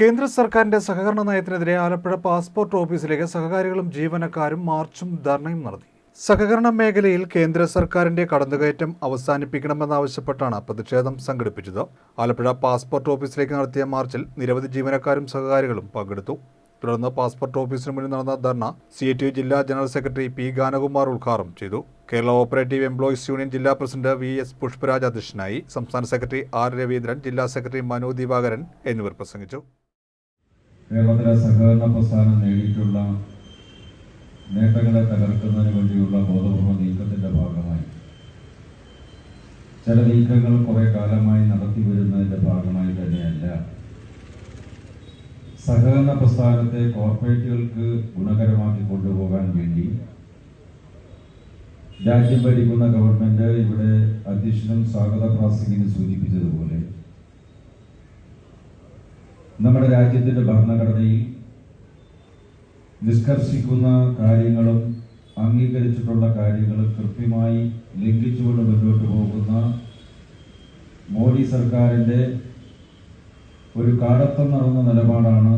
കേന്ദ്ര സർക്കാരിന്റെ സഹകരണ നയത്തിനെതിരെ ആലപ്പുഴ പാസ്പോർട്ട് ഓഫീസിലേക്ക് സഹകാരികളും ജീവനക്കാരും മാർച്ചും ധർണയും നടത്തി. സഹകരണ മേഖലയിൽ കേന്ദ്ര സർക്കാരിന്റെ കടന്നുകയറ്റം അവസാനിപ്പിക്കണമെന്നാവശ്യപ്പെട്ടാണ് പ്രതിഷേധം സംഘടിപ്പിച്ചത്. ആലപ്പുഴ പാസ്പോർട്ട് ഓഫീസിലേക്ക് നടത്തിയ മാർച്ചിൽ നിരവധി ജീവനക്കാരും സഹകാരികളും പങ്കെടുത്തു. തുടർന്ന് പാസ്പോർട്ട് ഓഫീസിന് മുന്നിൽ നടന്ന ധർണ സി ടി ജില്ലാ ജനറൽ സെക്രട്ടറി പി ഗാനകുമാർ ഉദ്ഘാടനം ചെയ്തു. കേരള ഓപ്പറേറ്റീവ് എംപ്ലോയീസ് യൂണിയൻ ജില്ലാ പ്രസിഡന്റ് വി എസ് പുഷ്പരാജ് അധ്യക്ഷനായി സംസ്ഥാന സെക്രട്ടറി ആർ രവീന്ദ്രൻ ജില്ലാ സെക്രട്ടറി മനു ദിവാകരൻ എന്നിവർ പ്രസംഗിച്ചു. കേരളത്തിലെ സഹകരണ പ്രസ്ഥാനം നേടിയിട്ടുള്ള നേട്ടങ്ങളെ തകർക്കുന്നതിന് വേണ്ടിയുള്ള ബോധപൂർവ നീക്കത്തിന്റെ ഭാഗമായി. ചില നീക്കങ്ങൾ കുറെ കാലമായി നടത്തി വരുന്നതിന്റെ ഭാഗമായി തന്നെയല്ല. സഹകരണ പ്രസ്ഥാനത്തെ കോർപ്പറേറ്റുകൾക്ക് ഗുണകരമാക്കി കൊണ്ടുപോകാൻ വേണ്ടി രാജ്യം ഭരിക്കുന്ന ഗവൺമെന്റ് ഇവിടെ അധ്യക്ഷനും സ്വാഗത പ്രാസംഗിന് സൂചിപ്പിച്ചതുപോലെ നമ്മുടെ രാജ്യത്തിന്റെ ഭരണഘടനയിൽ നിഷ്കർഷിക്കുന്ന കാര്യങ്ങളും അംഗീകരിച്ചിട്ടുള്ള കാര്യങ്ങളും കൃത്യമായി ലംഘിച്ചുകൊണ്ട് മുന്നോട്ട് പോകുന്ന മോദി സർക്കാരിന്റെ ഒരു കാടത്തം നടന്ന നിലപാടാണ്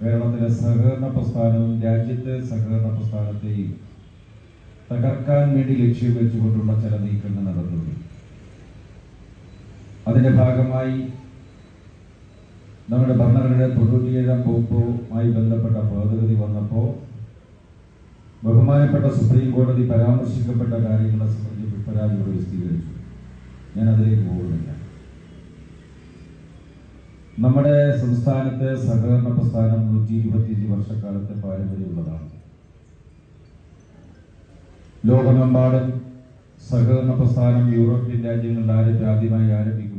കേരളത്തിലെ സഹകരണ പ്രസ്ഥാനവും രാജ്യത്തെ സഹകരണ പ്രസ്ഥാനത്തെയും തകർക്കാൻ വേണ്ടി ലക്ഷ്യം വെച്ചുകൊണ്ടുള്ള ചില നീക്കങ്ങൾ നടന്നത് അതിന്റെ ഭാഗമായി നമ്മുടെ ഭരണഘടന തൊണ്ണൂറ്റിയേഴാം വകുപ്പുമായി ബന്ധപ്പെട്ട ഭേദഗതി വന്നപ്പോൾ ബഹുമാനപ്പെട്ട സുപ്രീം കോടതി പരാമർശിക്കപ്പെട്ട കാര്യങ്ങളെ സംബന്ധിച്ച് ഇവിടെ വിശദീകരിച്ചു. ഞാൻ അതിലേക്ക് പോകുന്നില്ല. നമ്മുടെ സംസ്ഥാനത്തെ സഹകരണ പ്രസ്ഥാനം നൂറ്റി ഇരുപത്തിയഞ്ച് വർഷക്കാലത്തെ പാരമ്പര്യമുള്ളതാണ് ലോകമെമ്പാടും സഹകരണ പ്രസ്ഥാനം യൂറോപ്യൻ രാജ്യങ്ങളിൽ ആരംഭ ആദ്യമായി ആരംഭിക്കുമ്പോൾ